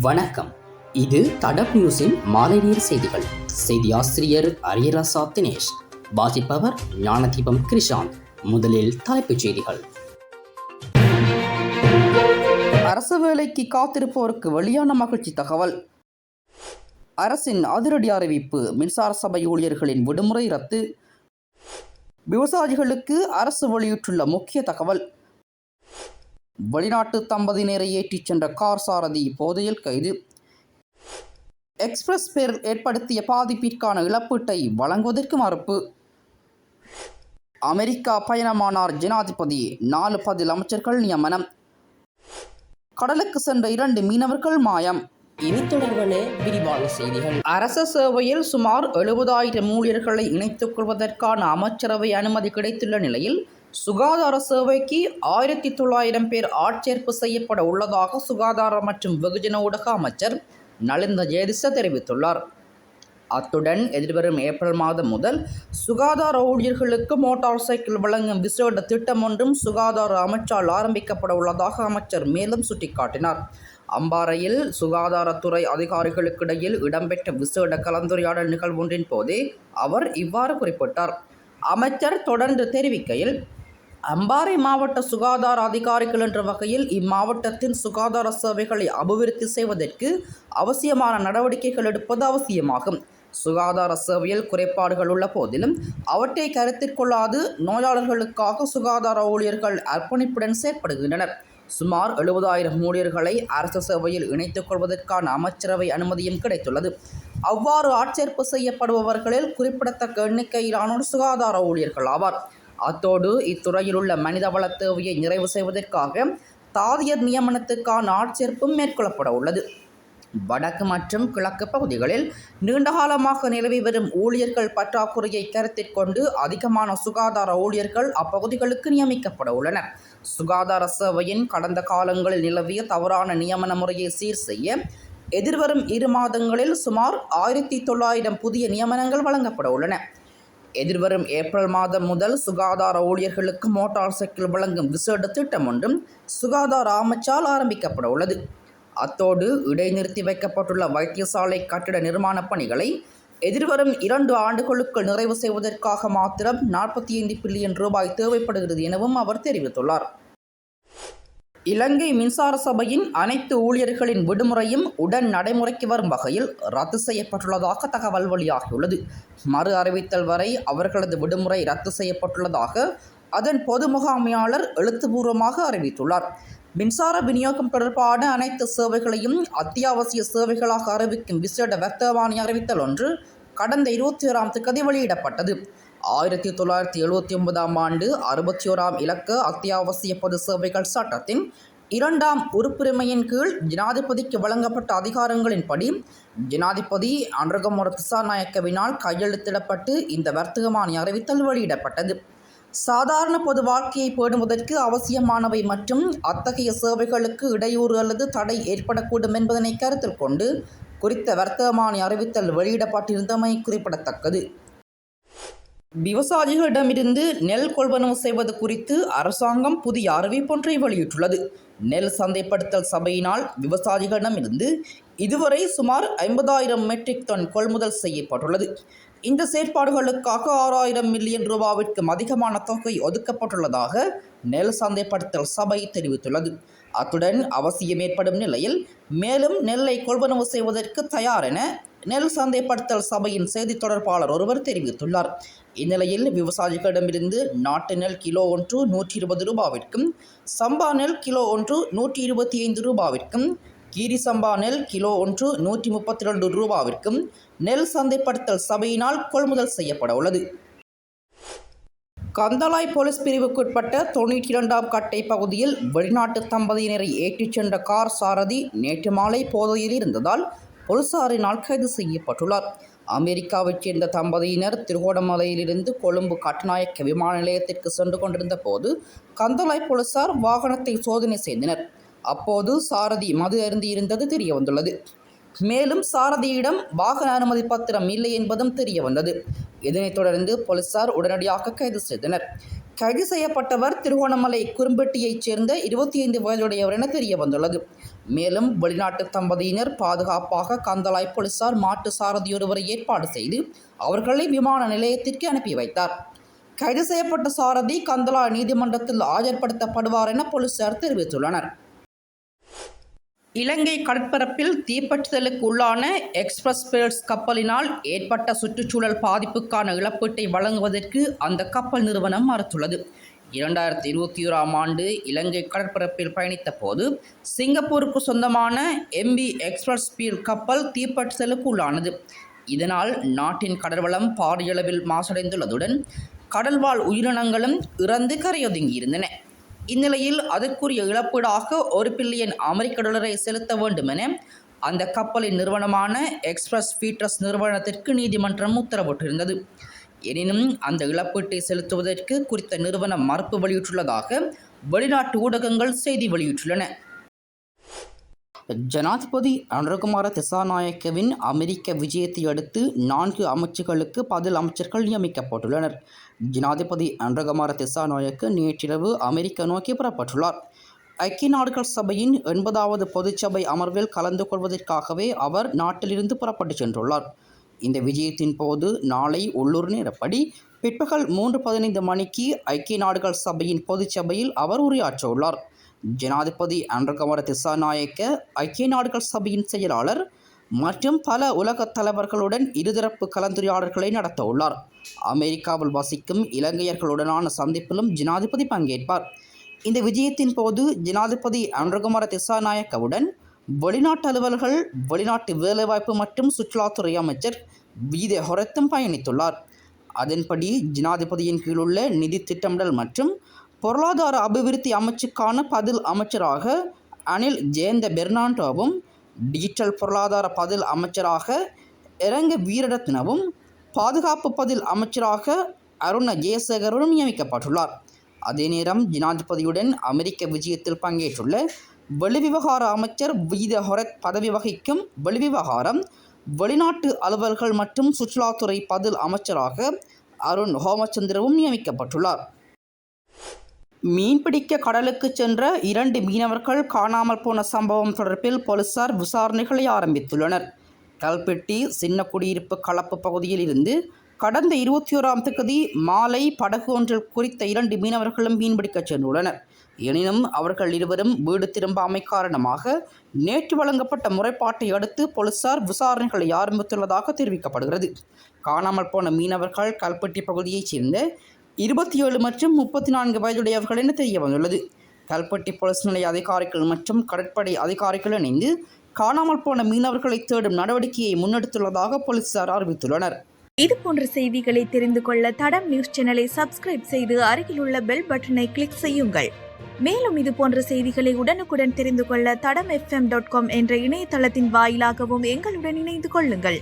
வணக்கம். இது தடப் நியூஸின் மாலை நேர் செய்திகள். செய்தி ஆசிரியர் அரியராசா தினேஷ். வாசிப்பவர் ஞானதீபம் கிருஷாந்த் முதலில் தலைப்புச் செய்திகள். அரசு வேலைக்கு காத்திருப்போருக்கு வெளியான மகிழ்ச்சி தகவல். அரசின் அதிரடி அறிவிப்பு மின்சார சபை ஊழியர்களின் விடுமுறை ரத்து. விவசாயிகளுக்கு அரசு வெளியிட்டுள்ள முக்கிய தகவல். வெளிநாட்டு தம்பதியினரை ஏற்றிச் சென்ற கார் சாரதி போதையில் கைது. எக்ஸ்பிரஸ் பேரில் ஏற்படுத்திய பாதிப்பிற்கான இழப்பீட்டை வழங்குவதற்கு மறுப்பு. அமெரிக்கா பயணமானார் ஜனாதிபதி. நாலு பதில் அமைச்சர்கள் நியமனம். கடலுக்கு சென்ற இரண்டு மீனவர்கள் மாயம். இனி தொடர்பான விரிவான செய்திகள். அரச சேவையில் சுமார் எழுபதாயிரம் ஊழியர்களை இணைத்துக் கொள்வதற்கான அமைச்சரவை அனுமதி கிடைத்துள்ள நிலையில் சுகாதார சேவைக்கு ஆயிரத்தி தொள்ளாயிரம் பேர் ஆட்சேர்ப்பு செய்யப்பட உள்ளதாக சுகாதார மற்றும் வெகுஜன ஊடக அமைச்சர் நலிந்த ஜெயதிச தெரிவித்துள்ளார். அத்துடன் எதிர்வரும் ஏப்ரல் மாதம் முதல் சுகாதார ஊழியர்களுக்கு மோட்டார் சைக்கிள் வழங்கும் விசேட திட்டம் ஒன்றும் சுகாதார அமைச்சால் ஆரம்பிக்கப்பட உள்ளதாக அமைச்சர் மேலும் சுட்டிக்காட்டினார். அம்பாறையில் சுகாதாரத்துறை அதிகாரிகளுக்கிடையில் இடம்பெற்ற விசேட கலந்துரையாடல் நிகழ்வொன்றின் போதே அவர் இவ்வாறு குறிப்பிட்டார். அமைச்சர் தொடர்ந்து தெரிவிக்கையில் அம்பாறை மாவட்ட சுகாதார அதிகாரிகள் என்ற வகையில் இம்மாவட்டத்தின் சுகாதார சேவைகளை அபிவிருத்தி செய்வதற்கு அவசியமான நடவடிக்கைகள் எடுப்பது அவசியமாகும். சுகாதார சேவையில் குறைபாடுகள் உள்ள போதிலும் அவற்றை கருத்தில் கொள்ளாது நோயாளர்களுக்காக சுகாதார ஊழியர்கள் அர்ப்பணிப்புடன் செயற்படுகின்றனர். சுமார் எழுபதாயிரம் ஊழியர்களை அரசு சேவையில் இணைத்துக் கொள்வதற்கான அமைச்சரவை அனுமதியும் கிடைத்துள்ளது. அவ்வாறு ஆட்சேர்ப்பு செய்யப்படுபவர்களில் குறிப்பிடத்தக்க எண்ணிக்கையிலானோர் சுகாதார ஊழியர்கள் ஆவார். அத்தோடு இத்துறையில் உள்ள மனிதவள தேவையை நிறைவு செய்வதற்காக தாதியர் நியமனத்துக்கான ஆட்சேர்ப்பும் மேற்கொள்ளப்பட உள்ளது. வடக்கு மற்றும் கிழக்கு பகுதிகளில் நீண்டகாலமாக நிலவி வரும் ஊழியர்கள் பற்றாக்குறையை கருத்தில் கொண்டு அதிகமான சுகாதார ஊழியர்கள் அப்பகுதிகளுக்கு நியமிக்கப்பட உள்ளனர். சுகாதார சேவையின் கடந்த காலங்களில் நிலவிய தவறான நியமன முறையை சீர் செய்ய எதிர்வரும் இரு மாதங்களில் சுமார் ஆயிரத்தி தொள்ளாயிரம் புதிய நியமனங்கள் வழங்கப்பட உள்ளன. எதிர்வரும் ஏப்ரல் மாதம் முதல் சுகாதார ஊழியர்களுக்கு மோட்டார் சைக்கிள் வழங்கும் விசேட திட்டம் ஒன்றும் சுகாதார அமைச்சால் ஆரம்பிக்கப்பட உள்ளது. அத்தோடு இடைநிறுத்தி வைக்கப்பட்டுள்ள வைத்தியசாலை கட்டிட நிர்மாணப் பணிகளை எதிர்வரும் இரண்டு ஆண்டுகளுக்குள் நிறைவு செய்வதற்காக மாத்திரம் நாற்பத்தி ஐந்து பில்லியன் ரூபாய் தேவைப்படுகிறது எனவும் அவர் தெரிவித்துள்ளார். இலங்கை மின்சார சபையின் அனைத்து ஊழியர்களின் விடுமுறையும் உடன் நடைமுறைக்கு வரும் வகையில் ரத்து செய்யப்பட்டுள்ளதாக தகவல் வெளியாகியுள்ளது. மறு அறிவித்தல் வரை அவர்களது விடுமுறை ரத்து செய்யப்பட்டுள்ளதாக அதன் பொது முகாமையாளர் எழுத்துப்பூர்வமாக அறிவித்துள்ளார். மின்சார விநியோகம் தொடர்பான அனைத்து சேவைகளையும் அத்தியாவசிய சேவைகளாக அறிவிக்கும் விசேட வர்த்தவாணி அறிவித்தல் ஒன்று கடந்த இருபத்தி ஓராம் திகதி வெளியிடப்பட்டது. ஆயிரத்தி தொள்ளாயிரத்தி எழுபத்தி ஒன்பதாம் ஆண்டு அறுபத்தி ஓராம் இலக்க அத்தியாவசிய பொது சேவைகள் சட்டத்தின் இரண்டாம் உறுப்புரிமையின் கீழ் ஜனாதிபதிக்கு வழங்கப்பட்ட அதிகாரங்களின்படி ஜனாதிபதி அன்றகமுர திசாநாயக்கவினால் கையெழுத்திடப்பட்டு இந்த வர்த்தகமானி அறிவித்தல் வெளியிடப்பட்டது. சாதாரண பொது வாழ்க்கையை பேணுவதற்கு அவசியமானவை மற்றும் அத்தகைய சேவைகளுக்கு இடையூறு அல்லது தடை ஏற்படக்கூடும் என்பதனை கருத்தில் கொண்டு குறித்த வர்த்தகமானி அறிவித்தல் வெளியிடப்பட்டிருந்தமை குறிப்பிடத்தக்கது. விவசாயிகளிடமிருந்து நெல் கொள்வனவு செய்வது குறித்து அரசாங்கம் புதிய அறிவிப்பொன்றை வெளியிட்டுள்ளது. நெல் சந்தைப்படுத்தல் சபையினால் விவசாயிகளிடமிருந்து இதுவரை சுமார் ஐம்பதாயிரம் மெட்ரிக் டன் கொள்முதல் செய்யப்பட்டுள்ளது. இந்த செயற்பாடுகளுக்காக ஆறாயிரம் மில்லியன் ரூபாவிற்கும் அதிகமான தொகை ஒதுக்கப்பட்டுள்ளதாக நெல் சந்தைப்படுத்தல் சபை தெரிவித்துள்ளது. அத்துடன் அவசியம் ஏற்படும் நிலையில் மேலும் நெல்லை கொள்வனவு செய்வதற்கு தயார் என நெல் சந்தைப்படுத்தல் சபையின் செய்தி தொடர்பாளர் ஒருவர் தெரிவித்துள்ளார். இந்நிலையில் விவசாயிகளிடமிருந்து நாட்டு நெல் கிலோ ஒன்று நூற்றி இருபது ரூபாவிற்கும் சம்பா நெல் கிலோ ஒன்று நூற்றி இருபத்தி ஐந்து ரூபாவிற்கும் கீரி சம்பா நெல் கிலோ ஒன்று நூற்றி முப்பத்தி ரெண்டு ரூபாவிற்கும் நெல் சந்தைப்படுத்தல் சபையினால் கொள்முதல் செய்யப்பட உள்ளது. கந்தளாய் போலீஸ் பிரிவுக்குட்பட்ட தொண்ணூற்றி இரண்டாம் கட்டை பகுதியில் வெளிநாட்டு தம்பதியினரை ஏற்றிச் சென்ற கார் சாரதி நேற்று மாலை போதையில் இருந்ததால் போலீசாரினால் கைது செய்யப்பட்டுள்ளார். அமெரிக்காவைச் சேர்ந்த தம்பதியினர் திருகோணமலையிலிருந்து கொழும்பு கட்டுநாயக்க விமான நிலையத்திற்கு சென்று கொண்டிருந்த போது கந்தளாய் போலீசார் வாகனத்தை சோதனை செய்தனர். அப்போது சாரதி மது அருந்தியிருந்தது தெரிய வந்துள்ளது மேலும் சாரதியிடம் வாகன அனுமதி பத்திரம் இல்லை என்பதும் தெரிய வந்தது இதனைத் தொடர்ந்து போலீசார் உடனடியாக கைது செய்தனர். கைது செய்யப்பட்டவர் திருகோணமலை குறும்பட்டியைச் சேர்ந்த இருபத்தி ஐந்து வயதுடையவர் என தெரிய வந்துள்ளது மேலும் வெளிநாட்டு தம்பதியினர் பாதுகாப்பாக கந்தளாய் போலீசார் மாட்டு சாரதியொருவரை ஏற்பாடு செய்து அவர்களை விமான நிலையத்திற்கு அனுப்பி வைத்தார். கைது செய்யப்பட்ட சாரதி கந்தளா நீதிமன்றத்தில் ஆஜர்படுத்தப்படுவார் என போலீசார் தெரிவித்துள்ளனர். இலங்கை கடற்பரப்பில் தீப்பற்றுதலுக்கு உள்ளான எக்ஸ்பிரஸ் பேர்ஸ் கப்பலினால் ஏற்பட்ட சுற்றுச்சூழல் பாதிப்புக்கான இழப்பீட்டை வழங்குவதற்கு அந்த கப்பல் நிறுவனம் மறுத்துள்ளது. இரண்டாயிரத்தி இருபத்தி ஓராம் ஆண்டு இலங்கை கடற்பரப்பில் பயணித்த போது சிங்கப்பூருக்கு சொந்தமான எம்பி எக்ஸ்பிரஸ் பீல் கப்பல் தீப்பற்றுதலுக்கு உள்ளானது. இதனால் நாட்டின் கடல்வளம் பாரியளவில் மாசடைந்துள்ளதுடன் கடல்வாழ் உயிரினங்களும் இறந்து கரையொதுங்கியிருந்தன. இந்நிலையில் அதற்குரிய இழப்பீடாக ஒரு பில்லியன் அமெரிக்க டாலரை செலுத்த வேண்டும் என அந்த கப்பலின் நிறுவனமான எக்ஸ்பிரஸ் ஃபீட்ரஸ் நிறுவனத்திற்கு நீதிமன்றம் உத்தரவிட்டிருந்தது. எனினும் அந்த இழப்பீட்டை செலுத்துவதற்கு குறித்த நிறுவனம் மறுப்பு வெளியிட்டுள்ளதாக வெளிநாட்டு ஊடகங்கள் செய்தி வெளியிட்டுள்ளன. ஜனாதிபதி அனுரகுமார திசாநாயக்கவின் அமெரிக்க விஜயத்தை அடுத்து நான்கு அமைச்சுகளுக்கு பதில் அமைச்சர்கள் நியமிக்கப்பட்டுள்ளனர். ஜனாதிபதி அனுரகுமார திசாநாயக்கு நேற்றிரவு அமெரிக்கா நோக்கி புறப்பட்டுள்ளார். ஐக்கிய நாடுகள் சபையின் எண்பதாவது பொதுச்சபை அமர்வில் கலந்து கொள்வதற்காகவே அவர் நாட்டிலிருந்து புறப்பட்டு சென்றுள்ளார். இந்த விஜயத்தின் போது நாளை உள்ளூர் நேரப்படி பிற்பகல் மூன்று பதினைந்து மணிக்கு ஐக்கிய நாடுகள் சபையின் பொதுச்சபையில் அவர் உரையாற்ற உள்ளார் ஜனாதிபதி அன்றகுமார திசாநாயக்க ஐக்கிய நாடுகள் சபையின் செயலாளர் மற்றும் பல உலக தலைவர்களுடன் இருதரப்பு கலந்துரையாடல்களை நடத்த உள்ளார் அமெரிக்காவில் வசிக்கும் இலங்கையர்களுடனான சந்திப்பிலும் ஜனாதிபதி பங்கேற்பார். இந்த விஜயத்தின் போது ஜனாதிபதி அன்றகுமார திசாநாயக்கவுடன் வெளிநாட்டு அலுவலர்கள் வெளிநாட்டு வேலைவாய்ப்பு மற்றும் சுற்றுலாத்துறை அமைச்சர் வீத ஹொரத்தும் பயணித்துள்ளார். அதன்படி ஜனாதிபதியின் கீழுள்ள நிதி திட்டமிடல் மற்றும் பொருளாதார அபிவிருத்தி அமைச்சுக்கான பதில் அமைச்சராக அனில் ஜெயந்த பெர்னாண்டோவும் டிஜிட்டல் பொருளாதார பதில் அமைச்சராக இரங்க வீரரத்னவும் பாதுகாப்பு பதில் அமைச்சராக அருண ஜெயசேகரனும் நியமிக்கப்பட்டுள்ளார். அதே நேரம் ஜனாதிபதியுடன் அமெரிக்க விஜயத்தில் பங்கேற்றுள்ள வெளிவிவகார அமைச்சர் வீத ஹொரத் பதவி வகிக்கும் வெளிவிவகாரம் வெளிநாட்டு அலுவல்கள் மற்றும் சுற்றுலாத்துறை பதில் அமைச்சராக அருண் ஹோமச்சந்திரவும் நியமிக்கப்பட்டுள்ளார். மீன்பிடிக்க கடலுக்கு சென்ற இரண்டு மீனவர்கள் காணாமல் போன சம்பவம் தொடர்பில் போலீசார் விசாரணைகளை ஆரம்பித்துள்ளனர். கல்பெட்டி சின்ன குடியிருப்பு கலப்பு பகுதியில் இருந்து கடந்த இருபத்தி ஓராம் தேதி மாலை படகு ஒன்றில் குறித்த இரண்டு மீனவர்களும் மீன்பிடிக்கச் சென்றுள்ளனர். எனினும் அவர்கள் இருவரும் வீடு திரும்பாமை காரணமாக நேற்று வழங்கப்பட்ட முறைப்பாட்டை அடுத்து போலீசார் விசாரணைகளை ஆரம்பித்துள்ளதாக தெரிவிக்கப்படுகிறது. காணாமல் போன மீனவர்கள் கல்பெட்டி பகுதியைச் சேர்ந்த இருபத்தி ஏழு மற்றும் முப்பத்தி நான்கு வயதுடையவர்கள் என தெரிய வந்துள்ளது கல்பட்டி போலீஸ் நிலைய அதிகாரிகள் மற்றும் கடற்படை அதிகாரிகள் இணைந்து காணாமல் போன மீனவர்களை தேடும் நடவடிக்கையை முன்னெடுத்துள்ளதாக போலீசார் அறிவித்துள்ளனர். இது போன்ற செய்திகளை தெரிந்து கொள்ள தடம் நியூஸ் சேனலை சப்ஸ்கிரைப் செய்து அருகில் உள்ள பெல் பட்டனை கிளிக் செய்யுங்கள். மேலும் இது போன்ற செய்திகளை உடனுக்குடன் தெரிந்து கொள்ள தடம் எஃப்எம் டாட் காம் என்ற இணையதளத்தின் வாயிலாகவும் எங்களுடன் இணைந்து கொள்ளுங்கள்.